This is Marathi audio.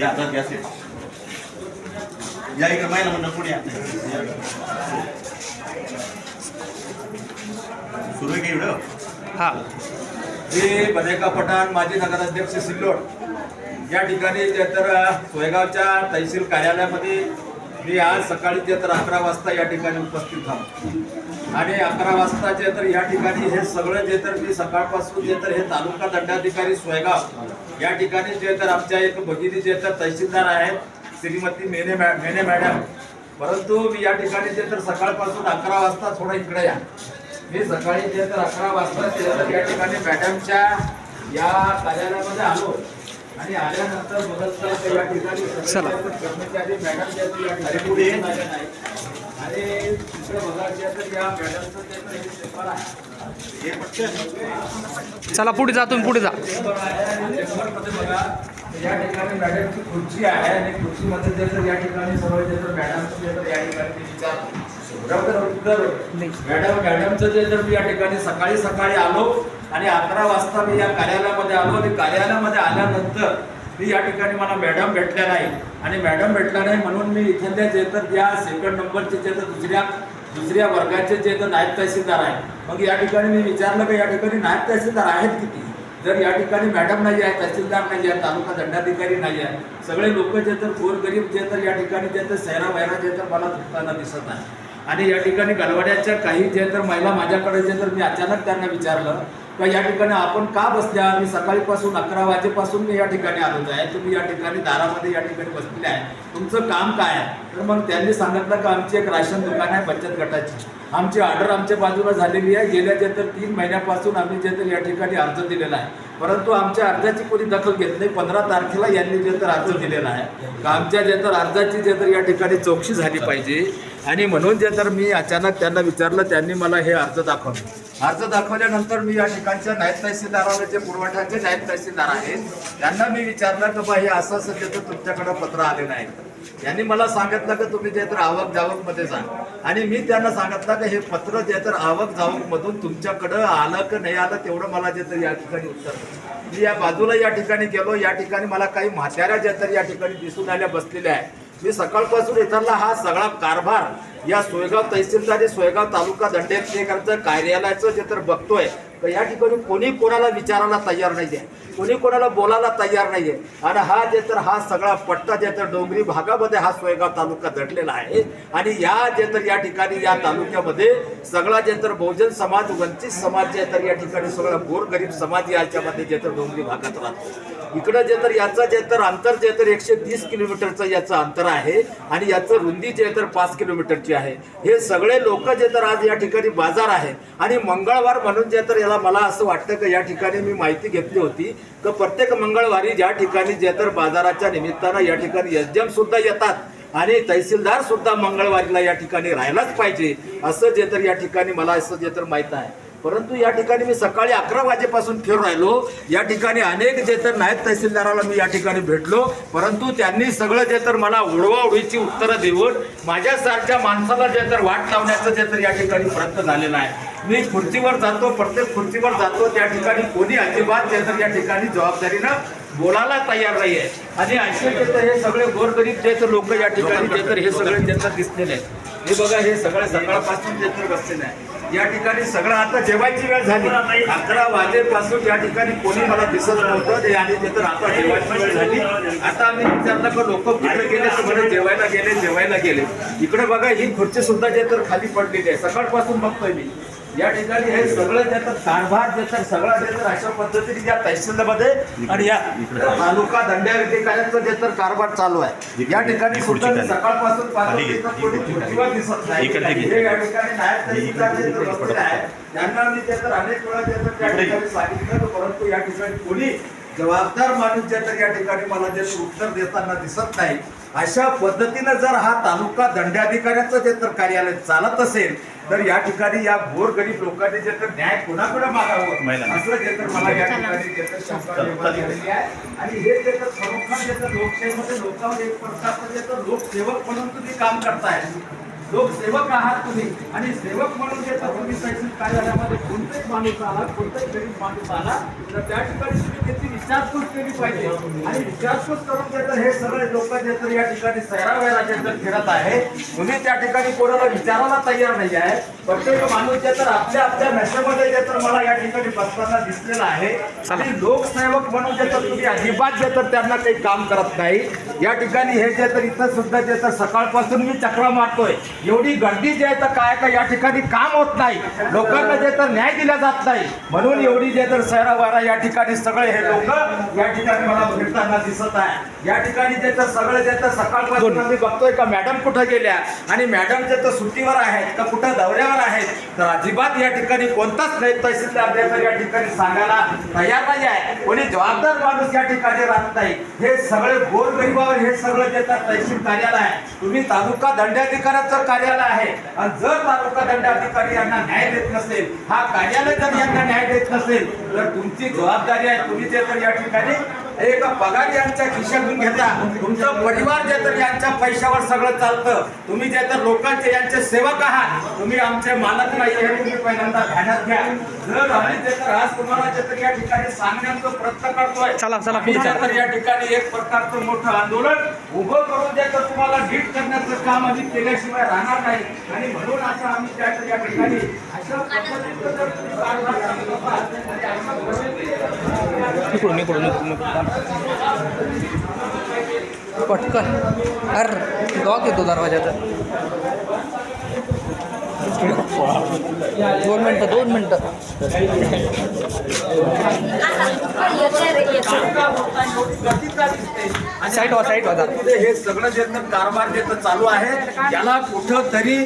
या आता गॅस आहे. या इकडे महिला म्हणणं पुढे या. सुरू आहे एवढं हा मी बनेका पठाण माजी नगराध्यक्ष सिल्लोड या ठिकाणी जे तर सोयगावच्या तहसील कार्यालयामध्ये मी आज सकाळी जे तर अकरा वाजता या ठिकाणी उपस्थित झालो आणि अकरा वाजता जे तर या ठिकाणी हे सगळं जे तर मी सकाळपासून जे तर हे तालुका दंडाधिकारी सोयगाव या ठिकाणी जे तर आमच्या एक भगिनी जे तर तहसीलदार आहेत श्रीमती मेने मॅ मेने मॅडम. परंतु मी या ठिकाणी जे तर सकाळपासून अकरा वाजता थोडं इकडे या. मी सकाळी जे तर अकरा वाजता जे तर या ठिकाणी मॅडमच्या या कार्यालयामध्ये आलो. आणि आल्यानंतर बघत तर या ठिकाणी कर्मचारी मॅडम या ठिकाणी. आणि तिकडे बघा जे तर या मॅडमचं हे पेपर आहे. हे चला. पुढे जा तुम्ही पुढे जा. पेपर आहे आणि पेपरमध्ये बघा या ठिकाणी मॅडमची खुर्ची आहे आणि खुर्चीमध्ये जे तर या ठिकाणी सगळं जे तर मॅडमचं तर या ठिकाणी बरोबर. मॅडम मॅडमचं जे तर मी या ठिकाणी सकाळी सकाळी आलो आणि अकरा वाजता मी या कार्यालयामध्ये आलो आणि कार्यालयामध्ये आल्यानंतर मी या ठिकाणी मला मॅडम भेटल्या नाही. आणि मॅडम भेटल्या नाही म्हणून मी इथल्या जे तर या सेकंड नंबरचे जे तर दुसऱ्या दुसऱ्या वर्गाचे जे तर नायब तहसीलदार आहे मग या ठिकाणी मी विचारलं की या ठिकाणी नायब तहसीलदार आहेत किती? जर या ठिकाणी मॅडम नाही आहे तहसीलदार नाही आहे तालुका दंडाधिकारी नाही आहे सगळे लोक जे तर गोरगरीब जे तर या ठिकाणी जे तर सैरा वैरा जे तर मला झुकताना दिसत आहे. आणि या ठिकाणी गलवाड्याच्या काही जे तर महिला माझ्याकडे जे तर मी अचानक त्यांना विचारलं का या ठिकाणी आपण का बसल्या? मी सकाळीपासून अकरा वाजेपासून मी या ठिकाणी आलेलो आहे. तुम्ही या ठिकाणी दारामध्ये या ठिकाणी बसलेले आहे. तुमचं काम काय आहे? तर मग त्यांनी सांगितलं का आमची एक राशन दुकान आहे बचत गटाची. आमची ऑर्डर आमच्या बाजूला झालेली आहे. गेल्या जे तर तीन महिन्यापासून आम्ही जे तर या ठिकाणी अर्ज दिलेला आहे. परंतु आमच्या अर्जाची कोणी दखल घेत नाही. पंधरा तारखेला यांनी जे तर अर्ज दिलेला आहे. का आमच्या जे तर अर्जाची जे तर या ठिकाणी चौकशी झाली पाहिजे? आणि म्हणून जे तर मी अचानक त्यांना विचारलं त्यांनी मला हे अर्ज दाखवले. अर्ज दाखवल्यानंतर मी या ठिकाणच्या नायब तहसीलदाराला जे पुरवठ्याचे नायब तहसीलदार आहेत त्यांना मी विचारलं की बा हे असं असं जे तर तुमच्याकडं पत्र आलेलं आहे यांनी मला सांगितलं की तुम्ही जे तर आवक जावकमध्ये जा. आणि मी त्यांना सांगितलं की हे पत्र जे तर आवक जावकमधून तुमच्याकडं आलं की नाही आलं तेवढं मला जे तर या ठिकाणी उत्तर मी या बाजूला या ठिकाणी गेलो या ठिकाणी मला काही म्हाताऱ्या ज्या तर या ठिकाणी दिसून आल्या बसलेल्या आहेत मी सकाळपासून इथला हा सगळा कारभार या सोयगाव तहसीलदारी सोयगाव तालुका दंडेकरचं कार्यालयाचं जे तर बघतोय तर या ठिकाणी कोणी कोणाला विचारायला तयार नाही आहे कोणी कोणाला बोलायला तयार नाही आहे आणि हा जे तर हा सगळा पट्टा जे तर डोंगरी भागामध्ये हा सोयगाव तालुका दडलेला आहे. आणि या जे तर या ठिकाणी या तालुक्यामध्ये सगळा जे तर बहुजन समाज वंचित समाज जे तर या ठिकाणी सगळा गोरगरीब समाज याच्यामध्ये जे तर डोंगरी भागात राहतो. इकडं जे तर याचं जे तर अंतर जे तर एकशे तीस किलोमीटरचं याचं अंतर आहे आणि याचं रुंदी जे तर पाच किलोमीटरची आहे. हे सगळे लोक जे तर आज या ठिकाणी बाजार आहे आणि मंगळवार म्हणून जे तर याला मला असं वाटतं की या ठिकाणी मी माहिती घेतली होती तर प्रत्येक मंगळवारी ज्या ठिकाणी जे तर बाजाराच्या निमित्तानं या ठिकाणी एस सुद्धा येतात आणि तहसीलदार सुद्धा मंगळवारीला या ठिकाणी राहायलाच पाहिजे असं जे तर या ठिकाणी मला असं जे तर माहीत आहे. परंतु या ठिकाणी मी सकाळी अकरा वाजेपासून फिरून राहिलो. या ठिकाणी अनेक जे तर नायब तहसीलदाराला मी या ठिकाणी भेटलो. परंतु त्यांनी सगळं जे तर मला उडवाउडीची उत्तरं देऊन माझ्यासारख्या माणसाला जे तर वाट लावण्याचं जे तर या ठिकाणी प्रयत्न झालेला आहे. मी खुर्चीवर जातो प्रत्येक खुर्चीवर जातो. त्या ठिकाणी कोणी अजिबात जे तर या ठिकाणी जबाबदारीनं बोलायला तयार नाही आहे आणि असे जे तर हे सगळे गोरगरीब जे तर लोक या ठिकाणी जे तर हे सगळे जे तर दिसलेले आहेत. हे बघा हे सगळं सकाळपासून जे तर आहे. या ठिकाणी सगळं आता जेवायची वेळ झाली. अकरा वाजेपासून या ठिकाणी कोणी मला दिसत नव्हतं. ते आणि ते तर आता जेवायची वेळ झाली. आता आम्ही विचारलं का लोक कुठे गेले तर जेवायला गेले जेवायला गेले. इकडे बघा ही खुर्ची सुद्धा जे तर खाली पडलेली आहे. सकाळपासून बघतोय मी. या ठिकाणी हे सगळं तर कारभार तर सगळा तर अशा पद्धतीने या तहसीलमध्ये आणि या तालुका दंडाधिकाऱ्यांचं तर कारभार चालू आहे या ठिकाणी सुद्धा सकाळपासून दिसत नाही. हे या ठिकाणी नायब तहसीलदार त्यांना मी ते तर अनेक वेळा तर त्या. ठिकाणी सांगितलं परंतु या ठिकाणी कोणी जबाबदार माणूस तर या ठिकाणी मला जे तर उत्तर देताना दिसत नाही अशा पद्धतीनं जर हा तालुका दंडाधिकाऱ्याचं जे तर कार्यालय चालत असेल तर या ठिकाणी या गोरगरीब लोकांनी जे तर न्याय कोणाकडे मागावं. असं जे तर मला या ठिकाणी जे तर शंका निर्माण झालेली आहे. आणि हे जे तर खरोखर जे तर लोकशाहीमध्ये लोकांवर एक प्रकारचं जे तर लोकसेवक म्हणून तुम्ही काम करताय. लोकसेवक आहात तुम्ही. आणि सेवक म्हणून जे तुम्ही तहसील कार्यालयामध्ये कोणताही माणूस आला कोणताही गरीब माणूस आला तर त्या ठिकाणी तुम्ही त्याची विचारपूस केली पाहिजे. आणि विचारपूस करून जे तर हे सगळे लोक जे तर या ठिकाणी सैरावैरा जे तर फिरत आहे तुम्ही त्या ठिकाणी कोणाला विचारायला तयार नाही आहे. प्रत्येक माणूस जे तर आपल्या आपल्या नशेमध्ये जे तर मला या ठिकाणी बसताना दिसलेला आहे. आणि लोकसेवक म्हणून जे तर तुम्ही अजिबात जे तर त्यांना काही काम करत नाही. या ठिकाणी हे जे तर इथं सुद्धा जे तर सकाळपासून मी चक्रा मारतोय. एवढी गर्दी जी आहे तर काय का या ठिकाणी काम होत नाही. लोकांना जे तर न्याय दिला जात नाही. म्हणून एवढी जे तर सैरावारा या ठिकाणी सगळे हे लोक या ठिकाणी मला फिरताना दिसत आहे. या ठिकाणी जे तर सगळे जे तर सकाळपासून आम्ही बघतोय का मॅडम कुठं गेल्या? आणि मॅडम जे तर सुट्टीवर आहेत का कुठं दौऱ्यावर आहेत? तर अजिबात या ठिकाणी कोणताच नाही. तहसीलदार जे तर या ठिकाणी सांगायला तयार नाही आहे. कोणी जबाबदार माणूस या ठिकाणी राहत नाही. हे सगळे गोरगरिबावर हे सगळं देतात तहसील कार्यालय आहे तुम्ही तालुका दंडाधिकाऱ्याचं कार्यालय आहे आणि जर तालुका दंडाधिकारी यांना न्याय देत नसेल हा कार्यालय जर यांना न्याय देत नसेल तर तुमची जबाबदारी आहे तुम्ही जे तर या ठिकाणी एक पगार यांच्या खिशातून घेता तुमचं परिवार जे तर यांच्या पैशावर सगळं चालतं तुम्ही जे तर लोकांचे यांचे सेवक आहात तुम्ही आमचे मालक नाही हे तुम्ही पहिल्यांदा ध्यानात घ्या. जर आम्ही जे तर आज तुम्हाला जे तर या ठिकाणी सांगण्याचा प्रयत्न करतोय चला, चला, तर या ठिकाणी एक प्रकारचं मोठं आंदोलन उभं करून जे तर तुम्हाला नीट करण्याचं काम आम्ही केल्याशिवाय राहणार नाही. आणि म्हणून असं आम्ही त्या या ठिकाणी अशा पद्धतीचं जर तुम्ही कारभार करत असाल आणि अशा पद्धतीचं इकडून इकडून इकडून इकडून. पटकन. अर लॉक येतो दरवाजाचा. दोन मिनटं दोन मिनटं. साईट वा, साईट वा, हे सगळं जे कारभार जे चालू आहे. याला कुठं तरी